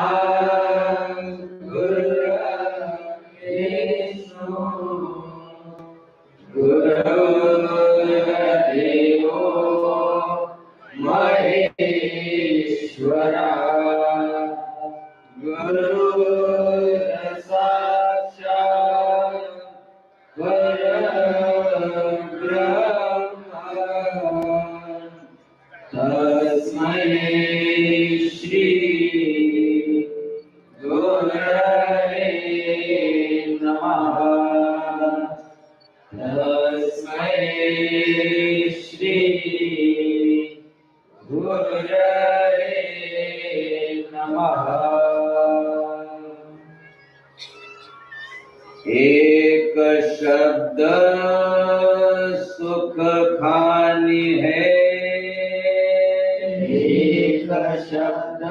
I. है. एक शब्द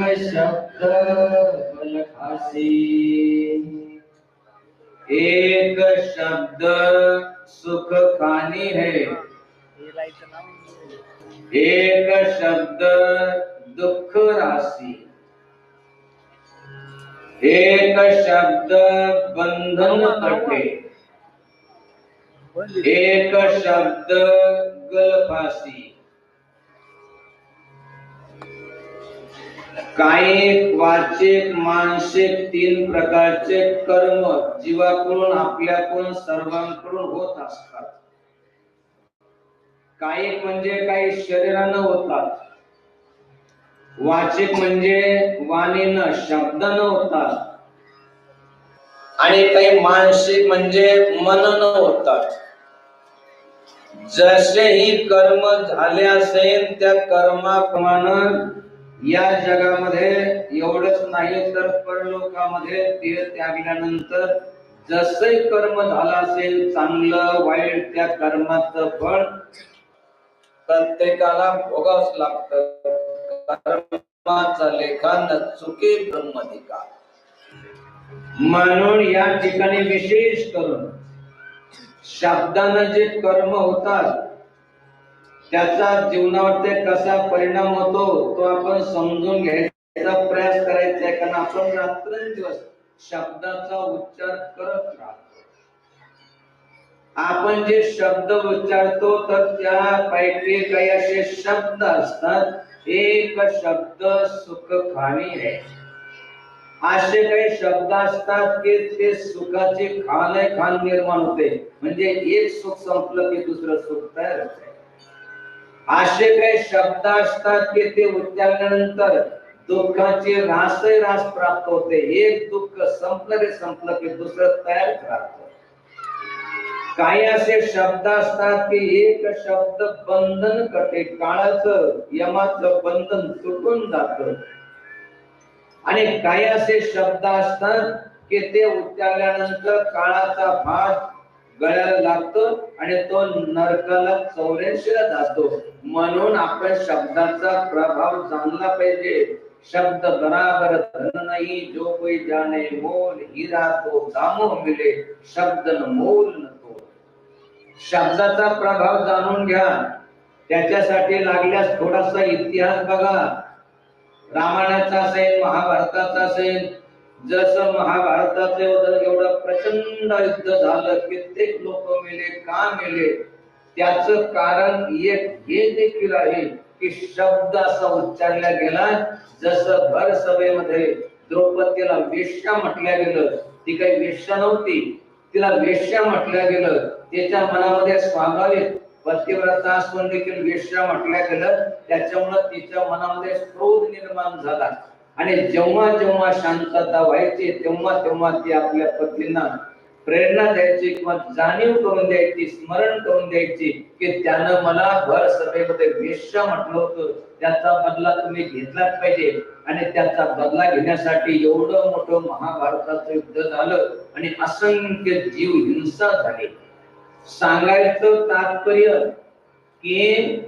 शब्द एक शब्द सुख खानी है एक शब्द दुख राशि एक शब्द बंधन कटे एक शब्द गलफासी। कायिक वाचिक मानसिक तीन प्रकारचे कर्म जीवाकडून आपल्याकडून सर्वांकडून होत असतात. कायिक म्हणजे काही शरीरानं होतात. वाचिक म्हणजे वाणीनं शब्दानं होतात. आणि काही मानसिक म्हणजे मनन होतात. जसे ही कर्म झाले असेल त्या कर्माप्रमाणे या जगामध्ये एवढंच नाही तर परलोकामध्ये देह त्यागल्यानंतर जसे कर्म झालं असेल चांगलं वाईट त्या कर्माचं फळ प्रत्येकाला भोगावच लागत. कर्माचा लेखा चुके ब्रह्मधिकार म्हणून या ठिकाणी विशेष करून शब्दानं जे कर्म होतात त्याचा जीवनावरती कसा परिणाम होतो तो आपण समजून घ्यायचा प्रयास करायचा आहे. कारण आपण रात्रंदिवस शब्दाचा उच्चार करत राहतो. आपण जे शब्द उच्चारतो तर त्यापैकी काही असे शब्द असतात. एक शब्द सुख खाणी आहे. असे काही शब्द असतात की ते सुखाचे खान खान निर्माण होते. म्हणजे एक सुख संपलं की दुसरं सुख तयार होते. असे काही शब्द असतात की ते उच्चारल्यानंतर दुःखाचे रासही रास प्राप्त होते. एक दुःख संपलं रे संपलं की दुसरं तयार राहत काही असे शब्द असतात की एक शब्द बंधन करते. काळाचं यमाचं बंधन तुटून जात. आणि काही असे शब्द असतात की ते उच्चारल्यानंतर काळाचा भाग गळ्याला लागतो आणि तो नरकाला चौऱ्याऐंशीला जातो. म्हणून आपण शब्दाचा प्रभाव जाणला पाहिजे. शब्द बराबर धन नाही जो कोई जाने मोल हिरा तो दामो मिले. शब्द न मोल न तो शब्दाचा प्रभाव जाणून घ्या. त्याच्यासाठी लागल्यास थोडासा इतिहास बघा. रामायणाचा असेल महाभारताचा असेल जसं महाभारताचं एवढं प्रचंड युद्ध झालं कित्येक लोक मेले का मेले? त्याच कारण एक हे देखील आहे की शब्द असा उच्चारला गेला जसं भर सभेमध्ये द्रौपदीला वेश्या म्हटल्या गेलं. ती काही वेश्या नव्हती तिला वेश्या म्हटल्या गेलं. त्याच्या मनामध्ये स्वाभाविक पतिव्रता असून देखील वेश्या म्हटल्या गेलं. त्याच्यामुळं तिच्या मनामध्ये क्रोध निर्माण झाला. आणि जेव्हा जेव्हा शांतता व्हायची तेव्हा तेव्हा ती आपल्या पतींना प्रेरणा द्यायची किंवा जाणीव करून द्यायची स्मरण करून द्यायची की त्यानं मला भर सभेमध्ये वेश्या म्हटलं होतं. त्याचा बदला तुम्ही घेतलाच पाहिजे. आणि त्याचा बदला घेण्यासाठी एवढं मोठं महाभारताचं युद्ध झालं आणि असंख्य जीव हिंसा झाली. सांगायचं तात्पर्य की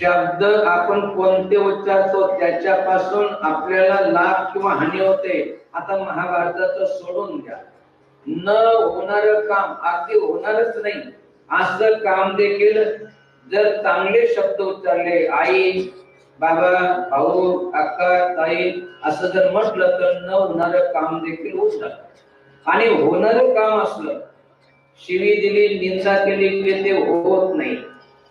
शब्द आपण कोणते उच्चारतो त्याच्यापासून आपल्याला लाभ किंवा हानी होते आता महाभारताचं सोडून द्या. न होणार काम अगदी होणारच नाही. असं काम देखील जर चांगले शब्द उच्चारले आई बाबा भाऊ अक्का ताई असं जर म्हटलं तर न होणार काम देखील होणार आणि होणार काम असलं शिवी दिली निंदा केली की ते होत नाही.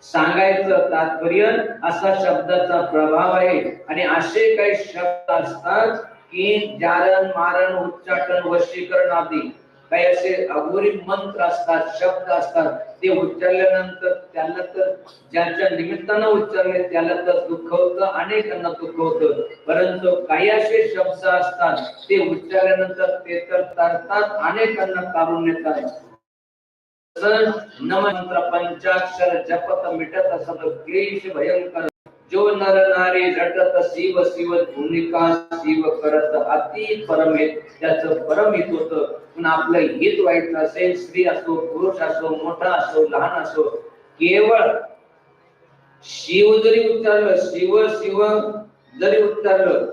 सांगायचं तात्पर्य असा शब्दाचा प्रभाव आहे. आणि असे काही शब्द असतात की जारण मारण उच्चाटन वशीकरण आदी. काही असे अघोरी मंत्र असतात शब्द असतात ते उच्चारल्यानंतर त्याला तर ज्याच्या निमित्तानं उच्चारले त्याला तर दुःख होतं अनेकांना दुःख होतं. परंतु काही असे शब्द असतात ते उच्चारल्यानंतर ते तर तरतात अनेकांना तारून येतात नम मंत्र पंचाक्षर जपत मिटत सब क्लेश भयंकर जो नर नारी झटत शिव शिव भूमिका शिव करत अति परमित त्याच परमित होत पण आपलं हित वाईट असेल स्त्री असो पुरुष असो मोठा असो लहान असो केवळ शिव जरी उच्चारलं शिव शिव जरी उच्चारलं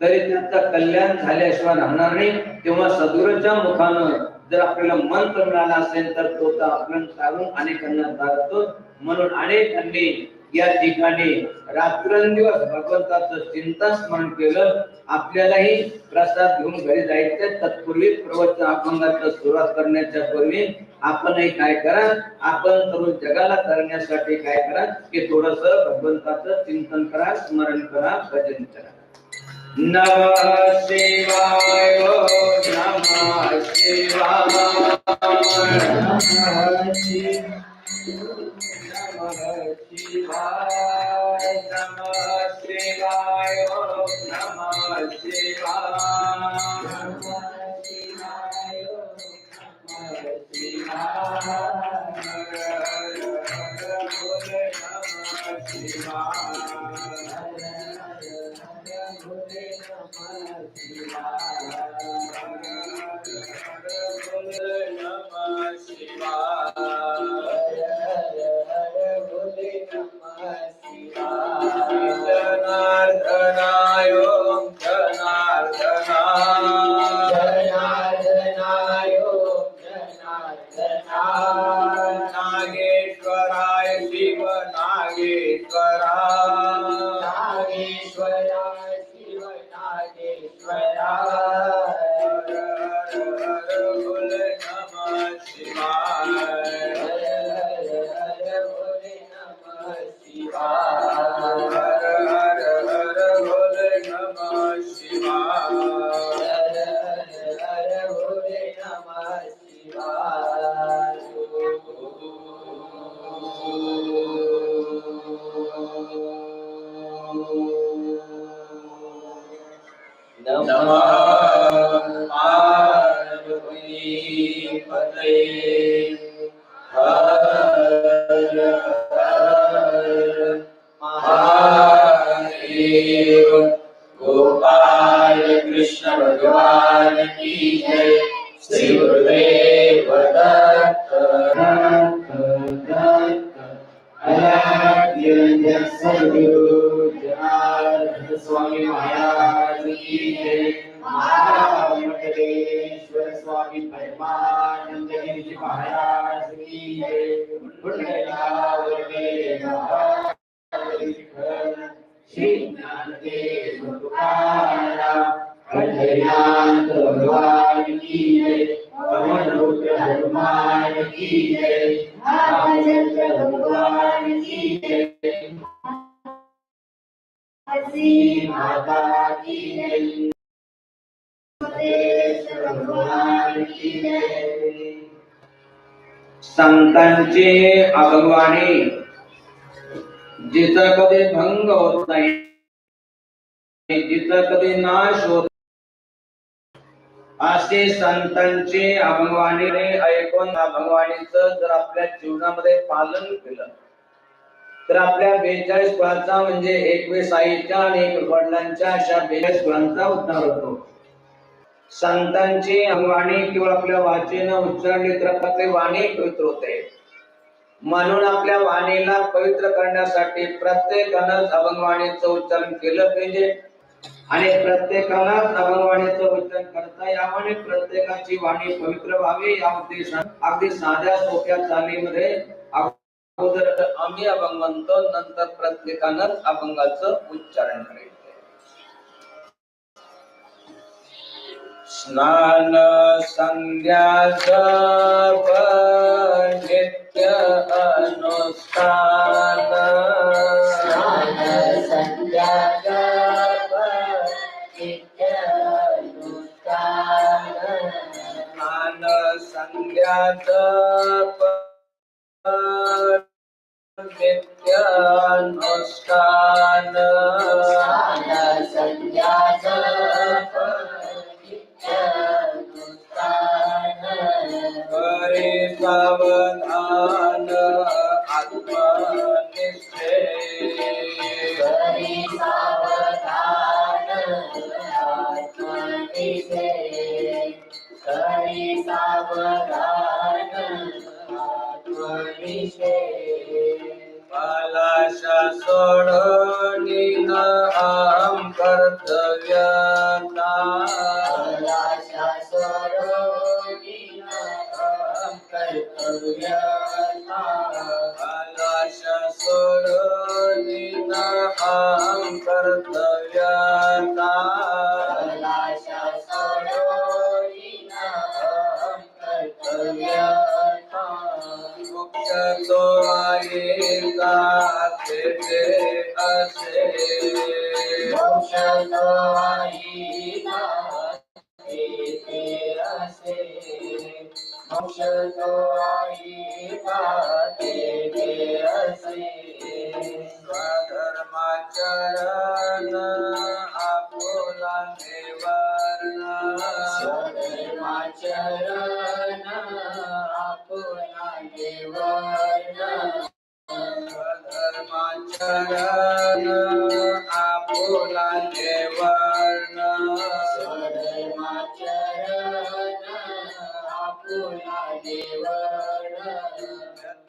तरी त्याचा कल्याण झाल्याशिवाय राहणार नाही. तेव्हा सद्गुरूच्या मुखानं जर आपल्याला मंत्र मिळाला असेल तर तो तर आपण काढून अनेकांना दाखवतो. म्हणून अनेकांनी या ठिकाणी रात्रंदिवस भगवंताचं चिंता स्मरण केलं आपल्यालाही प्रसाद घेऊन घरी जायचं तत्पूर्वी प्रवचन अभंगाचं सुरुवात करण्याच्या पूर्वी आपणही काय करा आपण तरुण जगाला करण्यासाठी काय करा की थोडस भगवंताचं चिंतन करा स्मरण करा भजन करा. नम शिवाय नम शिवाय. नमः शिवाय नमः शिवाय. माता की जय भगवान की जय संतांचे अभगवाने जिचा कधी भंग होत नाही जिथं कधी नाश होत असे संतांचे अभंगवाणीने ऐकून अभंगवाणीचं जर आपल्या जीवनामध्ये पालन केलं तर आपल्या बेचाळीस कुळाचा म्हणजे एकवीस आईच्या आणि एक वडिलांच्या अशा बेचाळीस कुळांचा उद्धार होतो. संतांची वाणी किंवा आपल्या वाचेनं उच्चारली तर आपली वाणी पवित्र होते. म्हणून आपल्या वाणीला पवित्र करण्यासाठी प्रत्येकानं अभंगवाणीचं उच्चारण केलं पाहिजे. आणि प्रत्येकाला अभंगवाणीचं उच्चारण करता यावं आणि प्रत्येकाची वाणी पवित्र व्हावी या उद्देशाने अगदी साध्या सोप्या चालीमध्ये अगोदर आम्ही अभंग म्हणतो नंतर प्रत्येकानं अभंगाचं उच्चारण करायचं. स्नान संध्या जप नित्य अनुष्ठान। स्नान जप नित्य बालाशा सोडणी न आम आपुला निवारण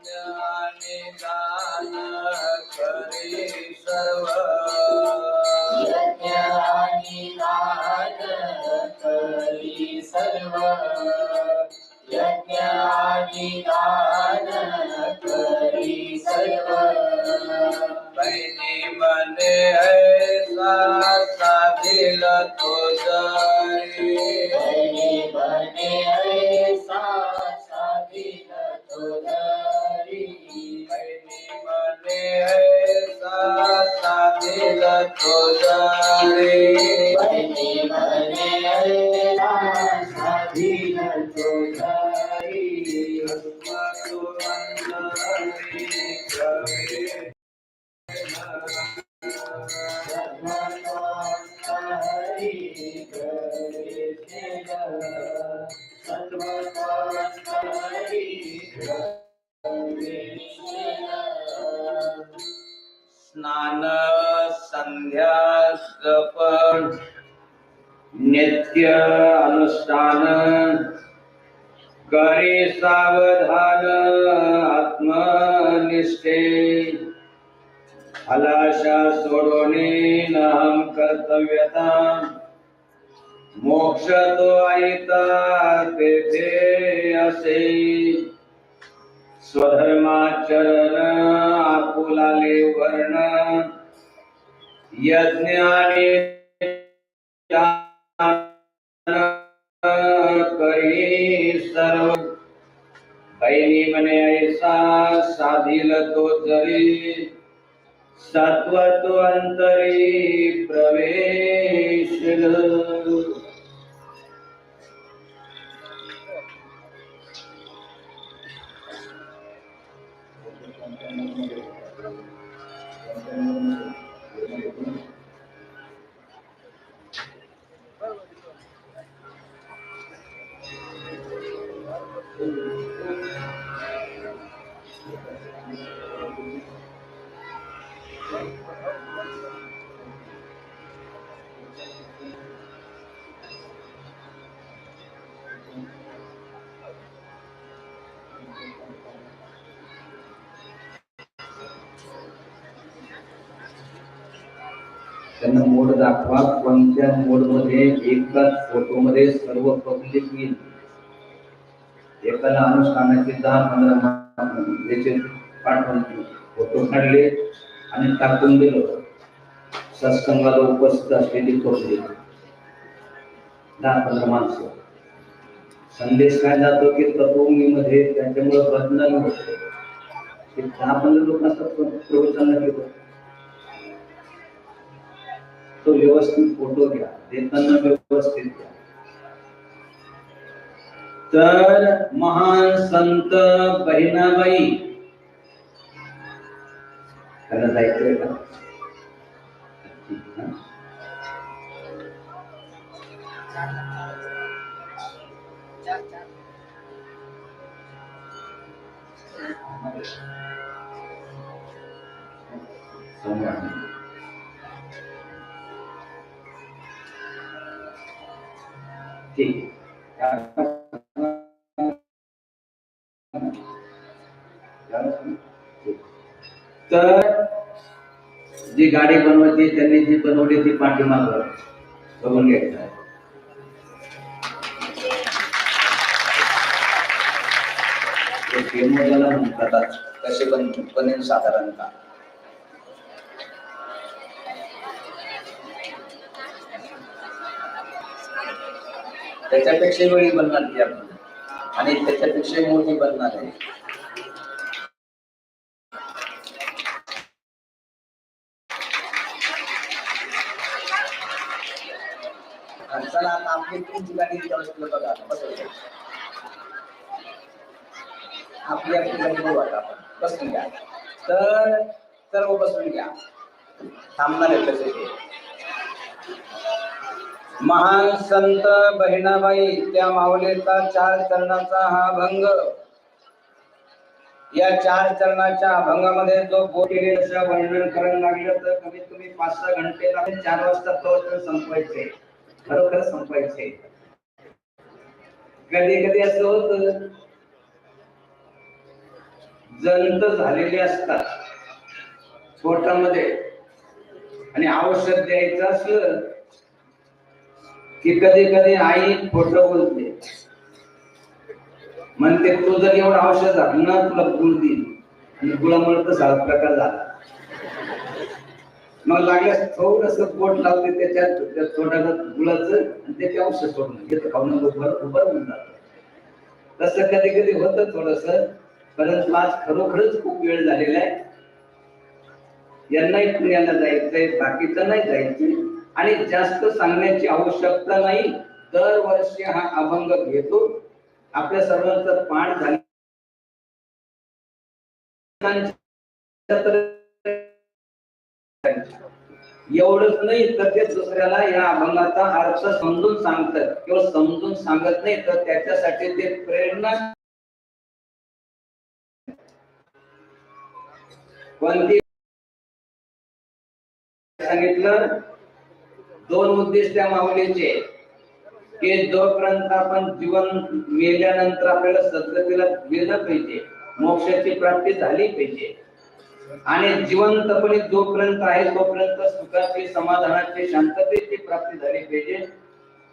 यज्ञ दान करी सर्व। सर्व यज्ञानी दान करी सर्व बहिणी मने ऐसा साधिल तो जरी बने बने ऐसा साधिल तो धरी बहिणी मने ऐसा साधिल तो जरी बने बने ऐसा साधिल तो धरी हरी नित्य अनुष्ठान करे सावधान आत्मनिष्ठे। हलाशा सोडवणे नहम कर्तव्यता। मोक्ष तो आयता तेथे असे। स्वधर्माचरण आपुलाले वर्ण। यज्ञ आणि करी सर्व बहिणी म्हणे ऐसा साधील तो जरी सत्व तो अंतरी प्रवेश. त्यांना मोड दाखवा. कोणत्या मोडमध्ये एकाच फोटो मध्ये सर्व पब्लिक येईल? एकाला अनुष्ठानाचे दहा पंधरा याचे पाठवून फोटो काढले आणि टाकून दिलं. सत्संगाला उपस्थित असलेली पब्लिक दहा पंधरा माणसं. संदेश काय जातो की तत्वभूमीमध्ये त्यांच्यामुळे बदनामी होते. दहा पंधरा लोक प्रवचन घेतो तो व्यवस्थित फ़ोटो घ्या. देताना व्यवस्थित घ्या. तर महान संत बहिणाबाई. त्यांना जायचंय का? हं? समजा. तर जी गाडी बनवते त्यांनी जी बनवली ती पाठीमाग बघून घ्यायचं. ते म्हणतात कसे पण बनेल साधारणतः. त्याच्यापेक्षा वेळी बनणार ती आपण. आणि त्याच्यापेक्षा मोठी बनणार आहे. आणि चला आता आपली तुमची गाडी बघा बसवलं आपली आपली गाडी बघू आता आपण. बसून घ्या. तर सर्व बसून घ्या. थांबणार आहे तसे महान संत बहिणाबाई त्या माऊलीचा चार चरणाचा हा भंग. या चार चरणाच्या अभंगामध्ये जो बोलले असं वर्णन करायला लागलं तर कमीत कमी पाच सहा घंटे चार वाजता तो संपवायचे. खरोखर संपवायचे. कधी कधी असं होत जंत झालेले असतात पोटामध्ये आणि औषध द्यायचं असलं की कधी कधी आई खोट बोलते. म्हणते तू जर एवढं औषध झालं ना तुला गुळ देईल आणि गुळामुळे तर सारा प्रकार झाला. मग लागल्यास थोडस पोट लावते त्याच्यात त्या थोडं गुळाचं आणि त्याचे औषध सोडून घेतं खाऊन उभं उभं होऊन जात. तसं कधी कधी होतं थोडस परंतु आज खरोखरच खूप वेळ झालेला आहे. यांनाही पुण्याला जायचंय बाकीचं नाही जायचं आणि जास्त सांगण्याची आवश्यकता नाही. दरवर्षी हा अभंग घेतो. आपल्या सर्वांचं पाठ झालं. एवढंच नाही तर ते दुसऱ्याला या अभंगाचा अर्थ समजून सांगतात. किंवा समजून सांगत नाही तर त्याच्यासाठी ते प्रेरणा कोणती? सांगितलं? दोन उद्दिष्ट त्या माऊलीचे. की जोपर्यंत आपण जीवन मेल्यानंतर आपल्याला सद्गतीला गेलं पाहिजे मोक्षाची प्राप्ती झाली पाहिजे. आणि जिवंतपणे जोपर्यंत आहे तोपर्यंत सुखाची समाधानाची शांततेची प्राप्ती झाली पाहिजे.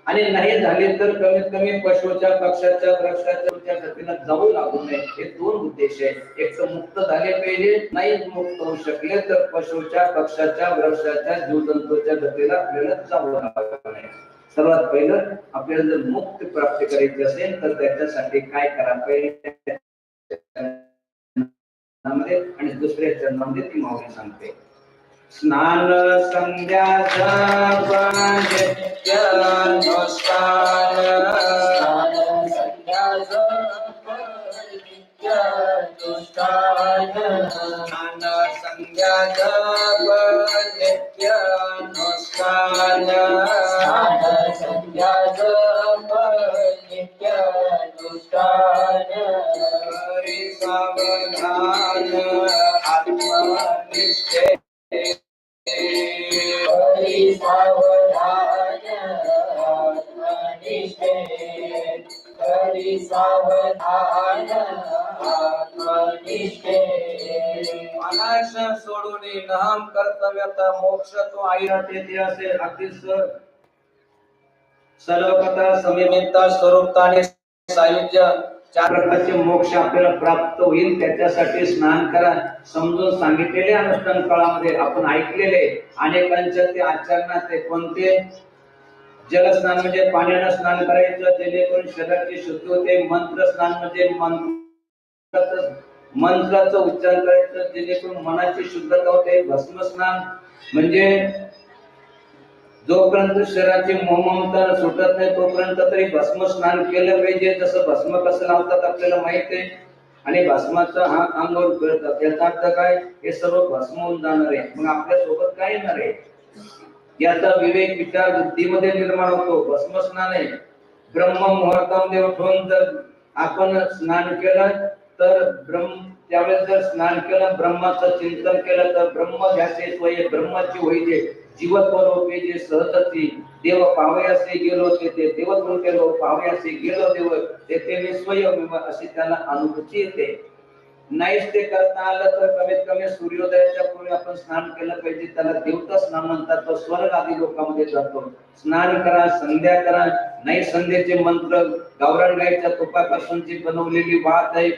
आणि नाही झाले तर कमीत कमी पशुच्या पक्षाच्या वृक्षाच्या गतीला जाऊ लागू नये. हे दोन उद्देश आहे एक तर मुक्त झाले पाहिजे नाही मुक्त होऊ शकले तर पशुच्या पक्षाच्या वृक्षाच्या जीवजंतूच्या गतीला आपल्याला जाऊ लागू नये. सर्वात पहिलं आपल्याला जर मुक्त प्राप्त करायची असेल तर त्याच्यासाठी काय करायला पाहिजे? आणि दुसऱ्या चरणामध्ये ती माऊली सांगते. स्नान संध्या जप नित्य स्नान संध्या जप नित्य स्नान संध्या जप नित्य स्नान संध्या जप नाम कर्तव्याचा मोक्ष तो आईला तेथे असेल. अगदी सर. सर्वकथा समिमिता स्वरूपता आणि सायुज्य चार प्रकारचे मोक्ष आपल्याला प्राप्त होईल. त्याच्यासाठी स्नान करा. समजून सांगितलेले अनुष्ठान काळामध्ये आपण ऐकलेले. अनेकांच्या ते आचरणात ते कोणते? जलस्नान म्हणजे पाण्यानं स्नान करायचं. जेणेकरून शरीराची शुद्ध होते. मंत्र स्नान म्हणजे मंत्र मंत्राचा उच्चार करायचं जेणेकरून मनाची शुद्धता होते भस्म स्नान म्हणजे जोपर्यंत शरीराची मोहममता सुटत नाही तोपर्यंत तरी भस्म स्नान केलं पाहिजे. जसं भस्म कसं लावतात आपल्याला माहीत आहे. आणि भस्माचा हा अंगावर करतात याचा अर्थ काय? हे सर्व भस्म होऊन जाणार आहे. मग आपल्यासोबत काय येणार आहे? याचा विवेक विचार बुद्धीमध्ये निर्माण होतो. भस्म स्नान आहे. ब्रह्म मुहूर्तामध्ये उठून जर आपण स्नान केलं तर ब्रह्म त्यावेळेस जर स्नान केलं ब्रह्माचं चिंतन केलं तर ब्रह्म ध्यासे स्वय ब्रह्माची होईजे जे जीवत जे सहजती देव पावयासे असे गेलो तेथे देवत्व केलो पावयासे गेलो देव तेथे मी स्वयं अशी त्यांना अनुभूती येते. नाहीच ते करता आलं तर कमीत कमी सूर्योदयाच्या पूर्वी आपण स्नान केलं पाहिजे. त्याला देवता स्नान म्हणतात तो स्वर्ग आदी लोकांमध्ये जातो. स्नान करा संध्या करा. नाही संध्येचे मंत्र गावरण गायच्या तुपापासून तुपापासूनची बनवलेली वात आहे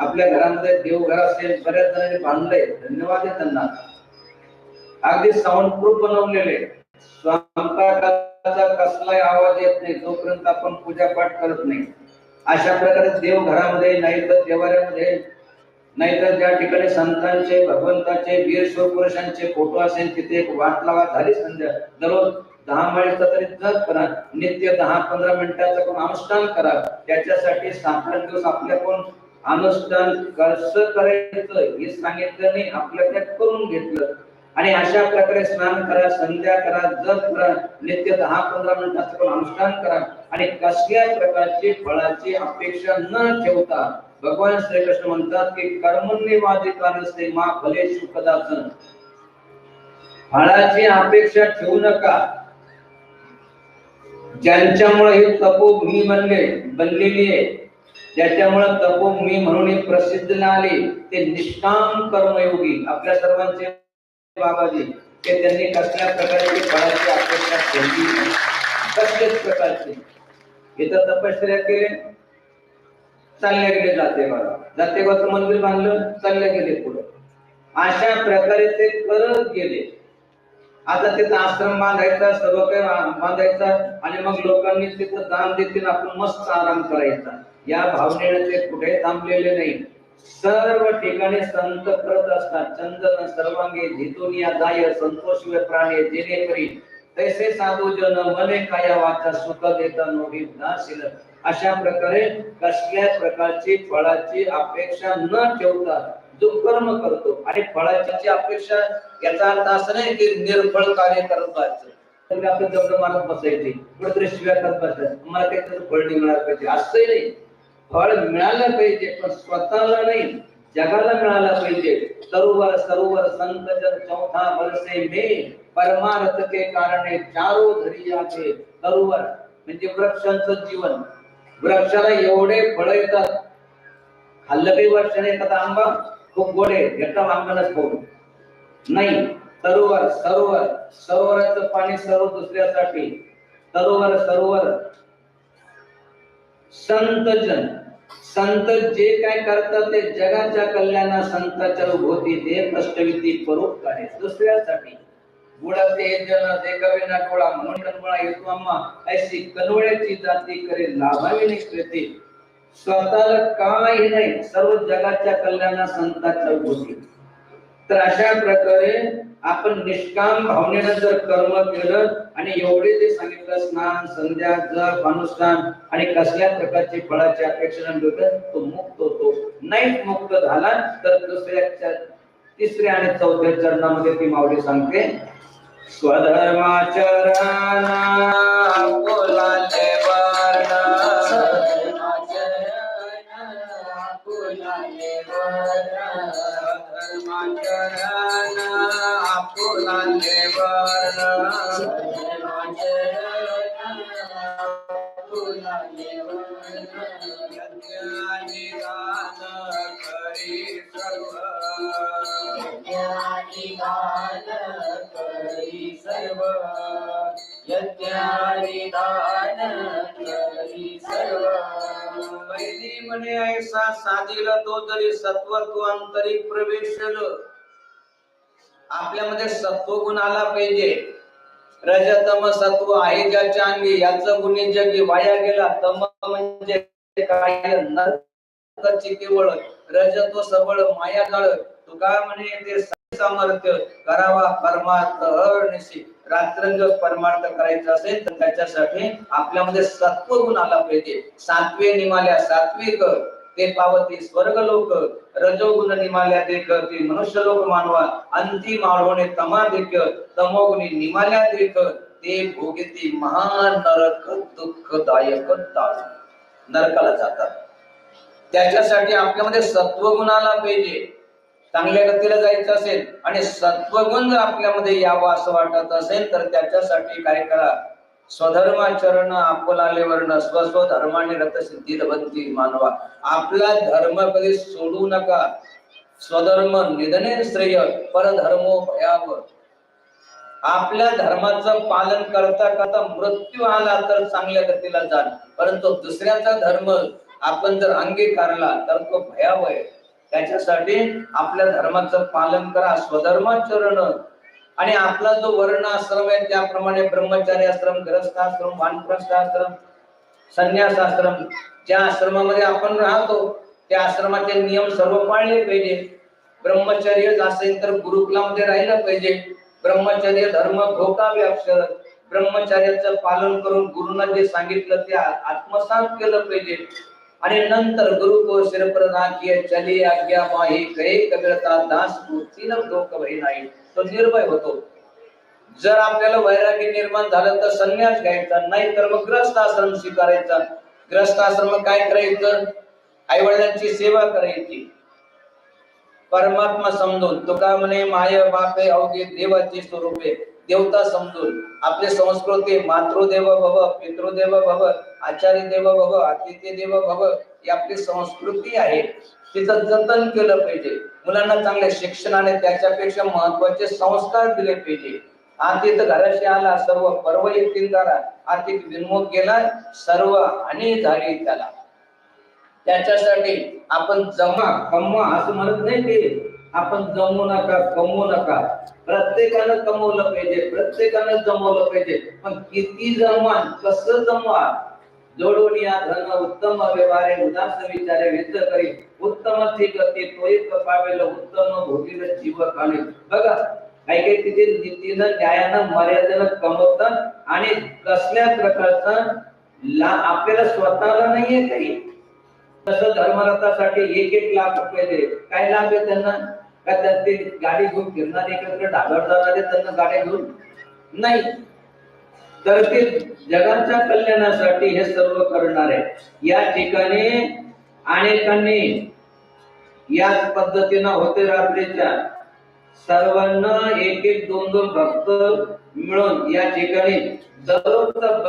आपल्या घरामध्ये देवघर असेल बऱ्याच जणांनी बांधलंय. धन्यवाद आहे त्यांना. अगदी साऊंड प्रूफ बनवलेले. स्वयंपाकाचा कसलाही आवाज येत नाही. जोपर्यंत आपण पूजा पाठ करत नाही. अशा प्रकारे देव घरामध्ये नाही तर देवाऱ्यामध्ये नाहीतर ज्या ठिकाणी संतांचे भगवंताचे वीर शिवपुरुषांचे फोटो असेल तिथे एक वाट लावा. झाली संध्या. दररोज दहा माळीचा तरी जप करा. नित्य दहा पंधरा मिनिटाचं पण अनुष्ठान करा. त्याच्यासाठी सात दिवस आपल्या कोण अनुष्ठान कसं करायचं हे सांगितलं नाही आपल्याकडे करून घेतलं. आणि अशा प्रकारे स्नान करा संध्या करा जप करा नित्य दहा पंधरा मिनिटाचं पण अनुष्ठान करा. आणि कसल्या प्रकारची फळाची अपेक्षा न ठेवता भगवान श्रीकृष्ण म्हणतात की कर्मण्यवादिकारस्ते मा भले कदाचन फळाची अपेक्षा ठेवू नका. ज्यांच्यामुळे हे तपोभूमी बनले बनलेली आहे त्याच्यामुळे तपो मी म्हणून हे प्रसिद्ध आले ते निष्काम कर्मयोगी आपल्या सर्वांचे बाबाजी ते त्यांनी कसल्या प्रकारची फळाची अपेक्षा ठेवली कसल्याच प्रकारची. इथं तपश्चर्या केले. चालले गेले जाते बाबा जातेबाचं मंदिर बांधलं चालले गेले पुढे. अशा प्रकारे ते करत गेले. आता तिथं आश्रम बांधायचा सर्व काही बांधायचा आणि मग लोकांनी तिथं दान देतील आपण मस्त आराम करायचा. या भावनेने ते कुठे थांबलेले नाही. सर्व ठिकाणी संत करत असतात. चंदन सर्वांगे झितून या दाय संतोष वे प्राणे जेणे करी तैसे साधू जन मने काया वाचा सुख देता नोडी उदासीन. अशा प्रकारे कसल्या प्रकारची फळाची अपेक्षा न ठेवता जो कर्म करतो आणि फळाची अपेक्षा याचा अर्थ असं नाही की निर्फळ कार्य करत बसायचं. तर आपलं जवळ मारत बसायचे कुठेतरी शिव्या करत बसायचं. मला काही त्याचं फळ नाही मिळालं पाहिजे. असंही नाही. फळ मिळालं पाहिजे पण स्वतःला नाही जगाला मिळालं पाहिजे. सरोवर सरोवर संत जन चौथा वर्षे मे. परमार्थ के कारणे चारो धरियाचे सरोवर म्हणजे वृक्षांचं जीवन. वृक्षाला एवढे फळ येतात. खाल्लं काही वर्षाने एखादा आंबा. खूप गोड आहे एका आंब्यालाच नाही सरोवर सरोवर. सरोवराचं पाणी सर्व दुसऱ्यासाठी. सरोवर सरोवर. संतजन. संत जे काय करतात ते जगाच्या कल्याणा संताच्या भोवती ते कष्टविधी परोपकारे दुसऱ्यासाठी. गुळाचे हे जन देखावे ना डोळा म्हणून कनवळा येतो अम्मा. ऐशी कनवळ्याची जाती करे लाभावी निष्कृती स्वतःला काही नाही सर्व जगाच्या कल्याणा संताच्या भोवती तर अशा प्रकारे आपण निष्काम भावनेनं जर कर्म केलं आणि एवढे जे सांगितलं स्नान संध्या जप अनुष्ठान आणि कसल्या प्रकारची फळाची अपेक्षा न तो मुक्त होतो. नाही मुक्त झाला तर दुसऱ्या तिसऱ्या आणि चौथ्या चरणामध्ये ती माऊली सांगते स्वधर्माचरणा म्हणे ऐसा साधील तो जरी सत्वत्व आंतरिक प्रवेशल आपल्यामध्ये सत्व गुण आला पाहिजे. रजतम सत्व आहे ज्याच्या अंगी याचं गुणी जगी वाया गेला. तम म्हणजे काय? केवळ. रजतो सबळ माया जाळ. तुका म्हणे ते सामर्थ्य. करावा परमार्थ अनिशी रात्रंग परमार्थ करायचा असेल तर त्याच्यासाठी आपल्यामध्ये सत्व गुण आला पाहिजे. सातवे निमाल्या सात्विक ते पावती स्वर्ग लोक रजोगुण निमाल्या देख ते मनुष्य लोक मानवा अंतिम आळवणे तमा देख तमोगुणी निमाल्या देख ते भोगती महान नरक दुःखदायक ताळ नरकाला जातात. त्याच्यासाठी आपल्यामध्ये सत्वगुणाला पाहिजे. चांगल्या गतीला जायचं असेल आणि सत्वगुण जर आपल्यामध्ये यावं असं वाटत असेल तर त्याच्यासाठी काय करा? स्वधर्माचरण आपलाले वर्ण स्वस्व धर्माने रत सिद्धी मानवा. आपला धर्म कधी सोडू नका. स्वधर्म निधने श्रेय परधर्मो भयाव आपल्या धर्माचं पालन करता करता मृत्यू आला तर चांगल्या गतीला जाल परंतु दुसऱ्याचा धर्म आपण जर अंगीकारला तर तो भयावह आहे. त्याच्यासाठी आपल्या धर्माचं पालन करा. स्वधर्माचरण आणि आपला जो वर्ण आश्रम आहे त्याप्रमाणे ब्रह्मचारी आश्रम ग्रस्ताश्रम वानप्रस्थ आश्रम संन्यास आश्रम ज्या आश्रमामध्ये आपण राहतो त्या आश्रमाचे नियम सर्व पाळले पाहिजे. ब्रह्मचर्य असेल तर गुरुकुलामध्ये राहिलं पाहिजे. ब्रह्मचर्य धर्म भोगावे अक्षर. ब्रह्मचर्याचं पालन करून गुरुना जे सांगितलं ते आत्मसात केलं पाहिजे. आणि नंतर गुरु को सिर पर राखिए चली आज्ञा माही गए कबीरता दास मूर्ती न डोक नाही. तो निर्भय होतो. जर आपल्याला वैराग्य निर्माण झालं तर संन्यास घ्यायचा नाही तर मग ग्रस्त आश्रम स्वीकारायचा. ग्रस्त आश्रम काय करायचं? आई वडिलांची सेवा करायची. परमात्मा समजून तुका म्हणे माय बापे अवघे देवाची स्वरूपे देवता समजून आपले संस्कृती मातृदेव भव पितृदेव भव आचार्य देव भव अतिथी देव भव ही आपली संस्कृती आहे. तिचं जतन केलं पाहिजे. मुलांना चांगल्या शिक्षणाने त्याच्यापेक्षा महत्त्वाचे संस्कार दिले पाहिजे. आतिथ घराशी आला सर्व पर्व येतील दारा आर्थिक विनमुख गेला सर्व हानी झाली त्याला. त्याच्यासाठी आपण जमा कमवा असं म्हणत नाही ते. आपण जमू नका कमवू नका. प्रत्येकानं कमवलं पाहिजे प्रत्येकानं जमवलं पाहिजे. पण किती जमवा कसं जमवा जोडून या धन उत्तम व्यवहारे उदास विचारे व्यक्त करी उत्तम ती गती तोय पावेल उत्तम भोगील जीव खाणे बघा काही काही तिथे नीतीनं न्यायानं मर्यादेनं कमवतात आणि कसल्या प्रकारचं ला आपल्याला स्वतःला नाहीये काही तसं धर्मरथासाठी एक एक लाख रुपये दे काय लाभ आहे त्यांना का त्या गाडी घेऊन फिरणारे एकत्र ढाबळ जाणारे त्यांना गाड्या घेऊन नाही तर ते जगाच्या कल्याणासाठी हे सर्व करणार आहे. या ठिकाणी अनेकांनी याच पद्धतीनं होते रात्रीच्या. सर्वांना एक एक दोन दोन भक्त मिळून या ठिकाणी दररोजचा